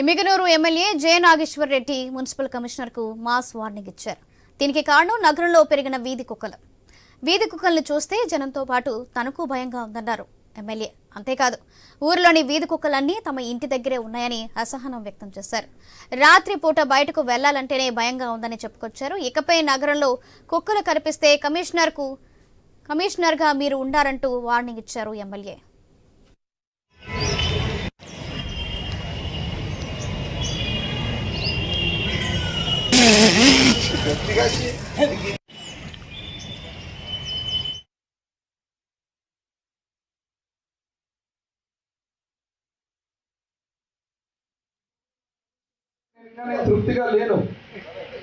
Yemmiganur MLA J Nageshwar Reddy municipal కమిషనర్కు mass warning ఇచ్చారు. దీనికి కారణం నగరంలో పెరిగిన వీధి కుక్కలు. వీధి కుక్కల్ని చూస్తే జనంతో పాటు తనకు భయంగా ఉందన్నారు ఎమ్మెల్యే. అంతేకాదు ఊరిలోని వీధి కుక్కలన్నీ తమ ఇంటి దగ్గరే ఉన్నాయని అసహనం వ్యక్తం చేశారు. రాత్రి పూట బయటకు వెళ్ళాలంటేనే భయంగా ఉందని చెప్పుకొచ్చారు. ఇకపై నగరంలో కుక్కలు కనిపిస్తే కమిషనర్కు కమిషనర్గా మీరు ఉండారంటూ వార్నింగ్ ఇచ్చారు ఎమ్మెల్యే. ఇంకా తృప్తిగా లేను.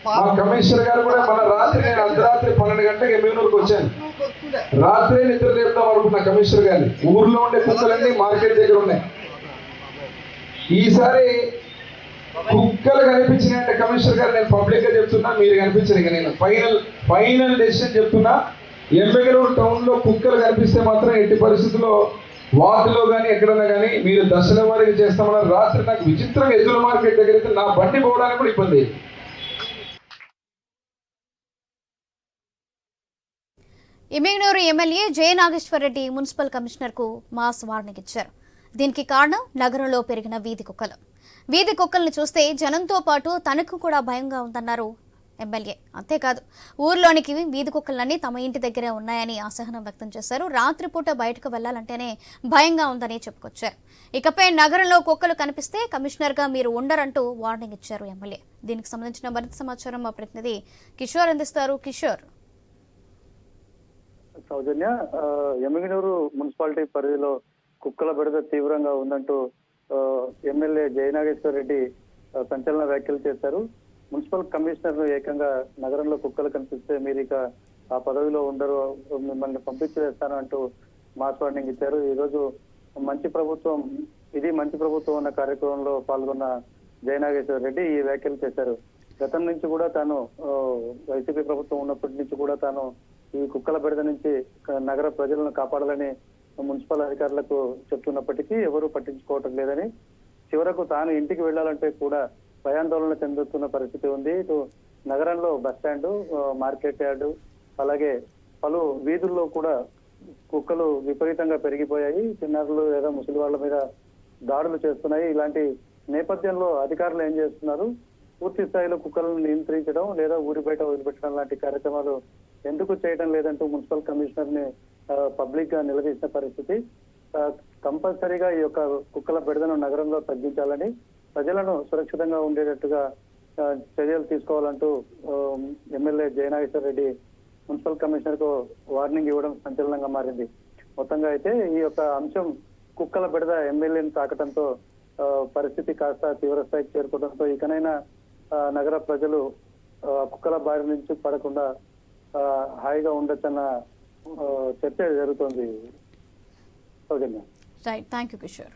మా కమిషనర్ గారు కూడా మన రాత్రి నేను అర్ధరాత్రి పన్నెండు గంటలకు ఎమ్మెనూరుకు వచ్చాను. రాత్రి నిద్ర లేపుదాం అనుకున్నా కమిషనర్ గారిని. ఊర్లో ఉండే కుక్కలన్నీ మార్కెట్ దగ్గర ఉన్నాయి. ఈసారి కుక్కలు కనిపించినాయంటే కమిషనర్ గారు నేను పబ్లిక్గా చెప్తున్నా మీరు కనిపించారు ఇక నేను. ఫైనల్ ఫైనల్ డెసిషన్ చెప్తున్నా. ఎమ్మెగనూరు టౌన్లో కుక్కలు కనిపిస్తే మాత్రం ఎట్టి పరిస్థితుల్లో వార్డులో కానీ ఎక్కడన్నా కానీ మీరు దశల వారికి చేస్తామన్నారు రాత్రి నాకు విచిత్రంగా ఎదురు మార్కెట్ దగ్గర నా బండి పోవడానికి కూడా ఇబ్బంది. అయింది. ఎమ్మెల్యే జె నాగేశ్వరరెడ్డి మున్సిపల్ కమిషనర్కు మాస్ వార్నింగ్ ఇచ్చారు. దీనికి కారణం నగరంలో పెరిగిన వీధి కుక్కలు. వీధి కుక్కల్ని చూస్తే జనంతో పాటు తనకు కూడా భయంగా ఉందన్నారు ఎమ్మెల్యే. అంతేకాదు ఊర్లోనికి వీధి కుక్కలన్నీ తమ ఇంటి దగ్గరే ఉన్నాయని అసహనం వ్యక్తం చేశారు. రాత్రిపూట బయటకు వెళ్ళాలంటేనే భయంగా ఉందని చెప్పుకొచ్చారు. ఇకపై నగరంలో కుక్కలు కనిపిస్తే కమిషనర్గా మీరు ఉండరంటూ వార్నింగ్ ఇచ్చారు ఎమ్మెల్యే. దీనికి సంబంధించిన మరింత సమాచారం మా ప్రతినిధి కిషోర్ అందిస్తారు. కిషోర్. సౌజన్య ఆ, మున్సిపాలిటీ పరిధిలో కుక్కల బెడద తీవ్రంగా ఉందంటూ ఎమ్మెల్యే జయనాగేశ్వర్ రెడ్డి సంచలన వ్యాఖ్యలు చేశారు. మున్సిపల్ కమిషనర్ ఏకంగా నగరంలో కుక్కలు కనిపిస్తే మీరు ఇక ఆ పదవిలో ఉండరు మిమ్మల్ని పంపించి వేస్తాను అంటూ మాస్ వార్నింగ్ ఇచ్చారు. ఈరోజు మంచి ప్రభుత్వం ఇది మంచి ప్రభుత్వం అన్న కార్యక్రమంలో పాల్గొన్న జయనాగేశ్వర్ రెడ్డి ఈ వ్యాఖ్యలు చేశారు. గతం నుంచి కూడా తాను వైసీపీ ప్రభుత్వం ఉన్నప్పటి నుంచి కూడా తాను ఈ కుక్కల బెడద నుంచి నగర ప్రజలను కాపాడాలని మున్సిపల్ అధికారులకు చెప్తున్నప్పటికీ ఎవరూ పట్టించుకోవటం లేదని. చివరకు తాను ఇంటికి వెళ్ళాలంటే కూడా భయాందోళన చెందుతున్న పరిస్థితి ఉంది. ఇటు నగరంలో బస్ స్టాండ్ మార్కెట్ యార్డు అలాగే పలు వీధుల్లో కూడా కుక్కలు విపరీతంగా పెరిగిపోయాయి. చిన్నారులు లేదా ముసలి వాళ్ళ మీద దాడులు చేస్తున్నాయి. ఇలాంటి నేపథ్యంలో అధికారులు ఏం చేస్తున్నారు? పూర్తి స్థాయిలో కుక్కలను నియంత్రించడం లేదా ఊరి బయట వదిలిపెట్టడం లాంటి కార్యక్రమాలు ఎందుకు చేయడం లేదంటూ మున్సిపల్ కమిషనర్ని పబ్లిక్గా నిలదీసిన పరిస్థితి. కంపల్సరీగా ఈ యొక్క కుక్కల బెడదను నగరంలో తగ్గించాలని ప్రజలను సురక్షితంగా ఉండేటట్టుగా చర్యలు తీసుకోవాలంటూ ఎమ్మెల్యే జయనాగేశ్వర రెడ్డి మున్సిపల్ కమిషనర్కు వార్నింగ్ ఇవ్వడం సంచలనంగా మారింది. మొత్తంగా అయితే ఈ యొక్క అంశం కుక్కల బెడద ఎమ్మెల్యేని తాకటంతో పరిస్థితి కాస్త తీవ్ర స్థాయికి చేరుకోవడంతో ఇకనైనా నగర ప్రజలు కుక్కల బారి నుంచి పడకుండా హాయిగా ఉండొచ్చన్న చర్చ జరుగుతుంది. Soujanya right thank you Kishore